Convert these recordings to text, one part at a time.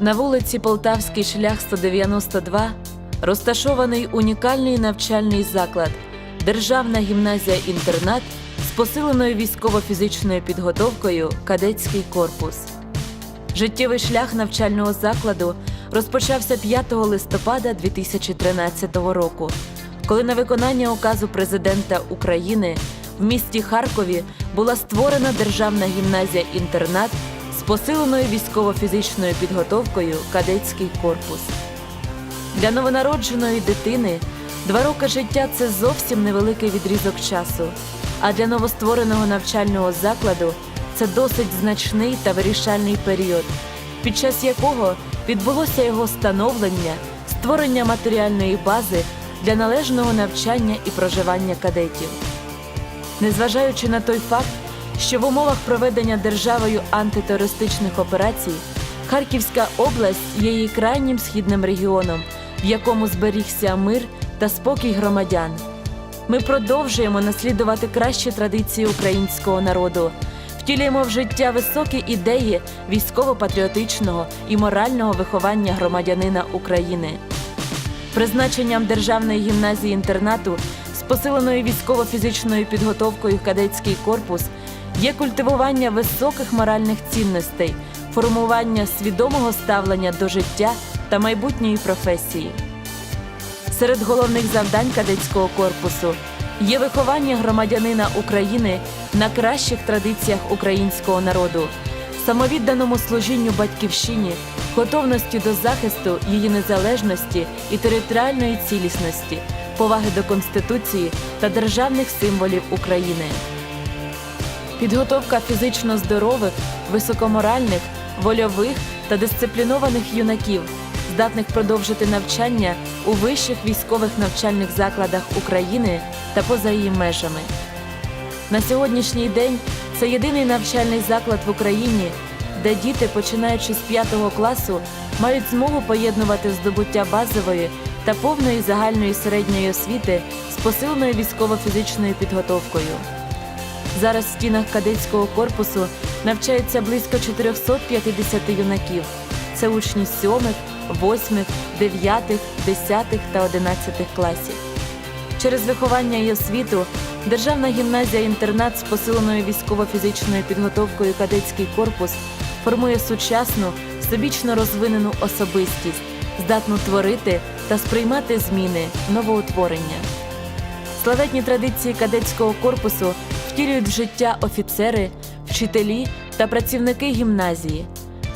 На вулиці Полтавський шлях 192 розташований унікальний навчальний заклад Державна гімназія-інтернат з посиленою військово-фізичною підготовкою Кадетський корпус. Життєвий шлях навчального закладу розпочався 5 листопада 2013 року, коли на виконання указу президента України в місті Харкові була створена державна гімназія-інтернат посиленою військово-фізичною підготовкою Кадетський корпус. Для новонародженої дитини два роки життя це зовсім невеликий відрізок часу. А для новоствореного навчального закладу це досить значний та вирішальний період, під час якого відбулося його становлення, створення матеріальної бази для належного навчання і проживання кадетів. Незважаючи на той факт, що в умовах проведення державою антитерористичних операцій Харківська область є її крайнім східним регіоном, в якому зберігся мир та спокій громадян. Ми продовжуємо наслідувати кращі традиції українського народу, втілюємо в життя високі ідеї військово-патріотичного і морального виховання громадянина України. Призначенням Державної гімназії інтернату з посиленою військово-фізичною підготовкою кадетський корпус є культивування високих моральних цінностей, формування свідомого ставлення до життя та майбутньої професії. Серед головних завдань кадетського корпусу є виховання громадянина України на кращих традиціях українського народу, самовідданому служінню батьківщині, готовності до захисту її незалежності і територіальної цілісності, поваги до Конституції та державних символів України. Підготовка фізично здорових, високоморальних, вольових та дисциплінованих юнаків, здатних продовжити навчання у вищих військових навчальних закладах України та поза її межами. На сьогоднішній день це єдиний навчальний заклад в Україні, де діти, починаючи з 5 класу, мають змогу поєднувати здобуття базової та повної загальної середньої освіти з посиленою військово-фізичною підготовкою. Зараз в стінах кадетського корпусу навчається близько 450 юнаків. Це учні 7, 8, 9, 10 та 11 класів. Через виховання і освіту Державна гімназія-інтернат з посиленою військово-фізичною підготовкою кадетський корпус формує сучасну, всебічно розвинену особистість, здатну творити та сприймати зміни, новоутворення. Славетні традиції кадетського корпусу втілюють в життя офіцери, вчителі та працівники гімназії.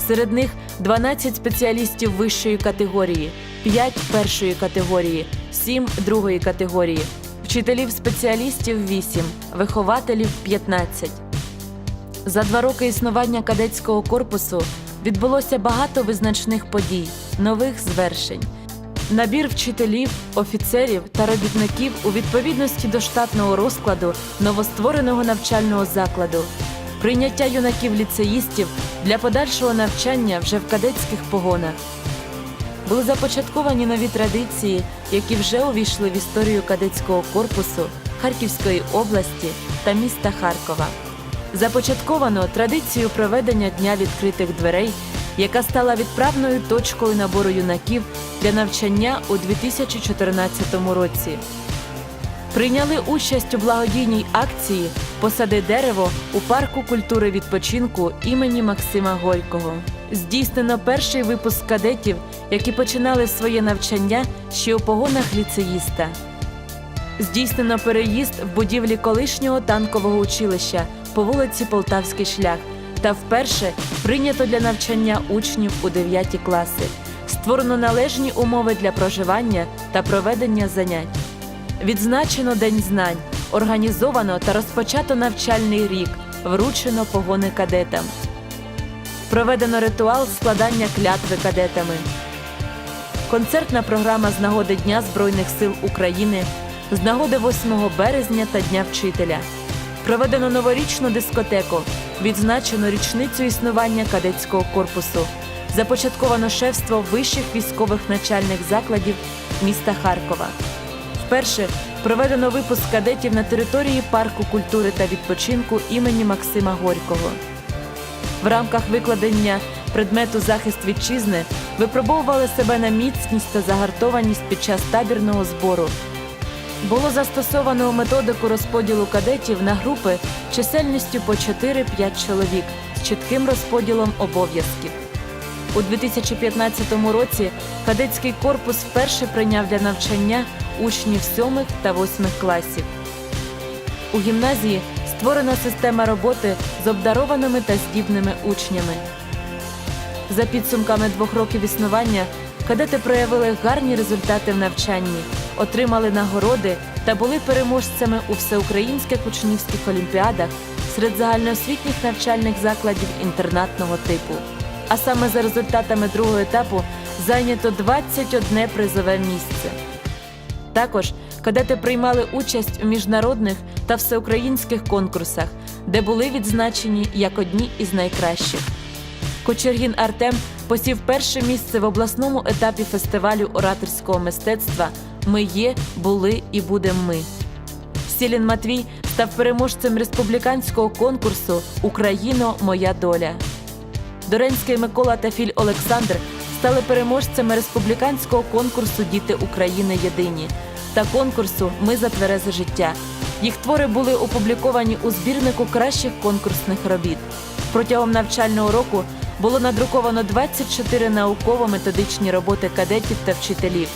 Серед них 12 спеціалістів вищої категорії, 5 першої категорії, 7 другої категорії, вчителів спеціалістів 8, вихователів 15. За два роки існування кадетського корпусу відбулося багато визначних подій, нових звершень. Набір вчителів, офіцерів та робітників у відповідності до штатного розкладу новоствореного навчального закладу, прийняття юнаків-ліцеїстів для подальшого навчання вже в кадетських погонах. Були започатковані нові традиції, які вже увійшли в історію кадетського корпусу Харківської області та міста Харкова. Започатковано традицію проведення Дня відкритих дверей, яка стала відправною точкою набору юнаків для навчання у 2014 році. Прийняли участь у благодійній акції Посади дерево у парку культури відпочинку імені Максима Горького. Здійснено перший випуск кадетів, які починали своє навчання ще у погонах ліцеїста. Здійснено переїзд в будівлі колишнього танкового училища по вулиці Полтавський шлях та вперше прийнято для навчання учнів у 9 класи. Створено належні умови для проживання та проведення занять. Відзначено День знань, організовано та розпочато навчальний рік, вручено погони кадетам. Проведено ритуал складання клятви кадетами. Концертна програма з нагоди Дня Збройних сил України, з нагоди 8 березня та Дня вчителя. Проведено новорічну дискотеку, відзначено річницю існування кадетського корпусу. Започатковано шефство вищих військових навчальних закладів міста Харкова. Вперше проведено випуск кадетів на території парку культури та відпочинку імені Максима Горького. В рамках викладення предмету захист вітчизни випробовували себе на міцність та загартованість під час табірного збору. Було застосовано методику розподілу кадетів на групи чисельністю по 4-5 чоловік з чітким розподілом обов'язків. У 2015 році кадетський корпус вперше прийняв для навчання учнів 7 та 8 класів. У гімназії створена система роботи з обдарованими та здібними учнями. За підсумками двох років існування кадети проявили гарні результати в навчанні, отримали нагороди та були переможцями у всеукраїнських учнівських олімпіадах серед загальноосвітніх навчальних закладів інтернатного типу. А саме за результатами другого етапу зайнято 21 призове місце. Також кадети приймали участь у міжнародних та всеукраїнських конкурсах, де були відзначені як одні із найкращих. Кочергін Артем посів перше місце в обласному етапі фестивалю ораторського мистецтва Ми є, були і будем ми. Сілін Матвій став переможцем республіканського конкурсу Україно, моя доля. Доренський Микола та Філь Олександр стали переможцями республіканського конкурсу Діти України єдині та конкурсу Ми за тверезе життя. Їх твори були опубліковані у збірнику кращих конкурсних робіт. Протягом навчального року було надруковано 24 науково-методичні роботи кадетів та вчителів.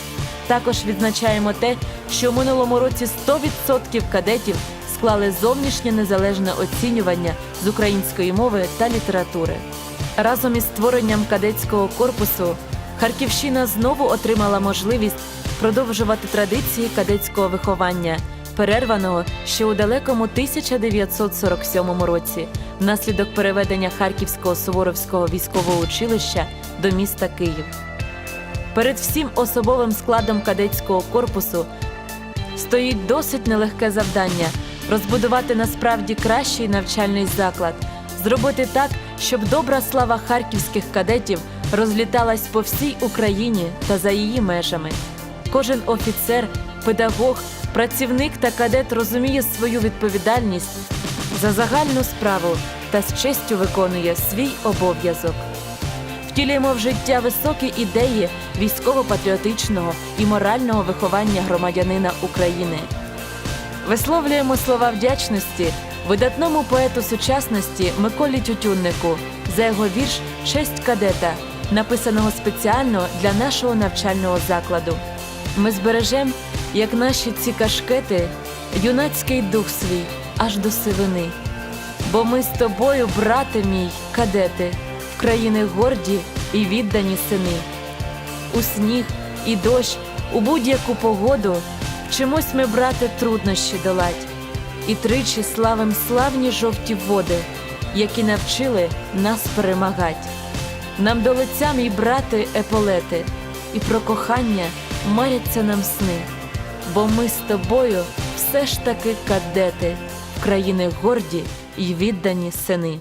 Також відзначаємо те, що в минулому році 100% кадетів склали зовнішнє незалежне оцінювання з української мови та літератури. Разом із створенням кадетського корпусу Харківщина знову отримала можливість продовжувати традиції кадетського виховання, перерваного ще у далекому 1947 році, внаслідок переведення Харківського Суворовського військового училища до міста Київ. Перед всім особовим складом кадетського корпусу стоїть досить нелегке завдання розбудувати насправді кращий навчальний заклад, зробити так, щоб добра слава харківських кадетів розліталась по всій Україні та за її межами. Кожен офіцер, педагог, працівник та кадет розуміє свою відповідальність за загальну справу та з честю виконує свій обов'язок. Втілюємо в життя високі ідеї військово-патріотичного і морального виховання громадянина України. Висловлюємо слова вдячності видатному поету сучасності Миколі Тютюннику за його вірш Честь кадета, написаного спеціально для нашого навчального закладу. Ми збережемо, як наші ці кашкети, юнацький дух свій аж до сивини. Бо ми з тобою, брате мій, кадети, в країни горді і віддані сини. У сніг і дощ, у будь-яку погоду вчимось ми, брате, труднощі долать, і тричі славим славні жовті води, які навчили нас перемагать. Нам до лиця, мій брате, еполети, і про кохання маряться нам сни, бо ми з тобою все ж таки кадети, в країни горді й віддані сини.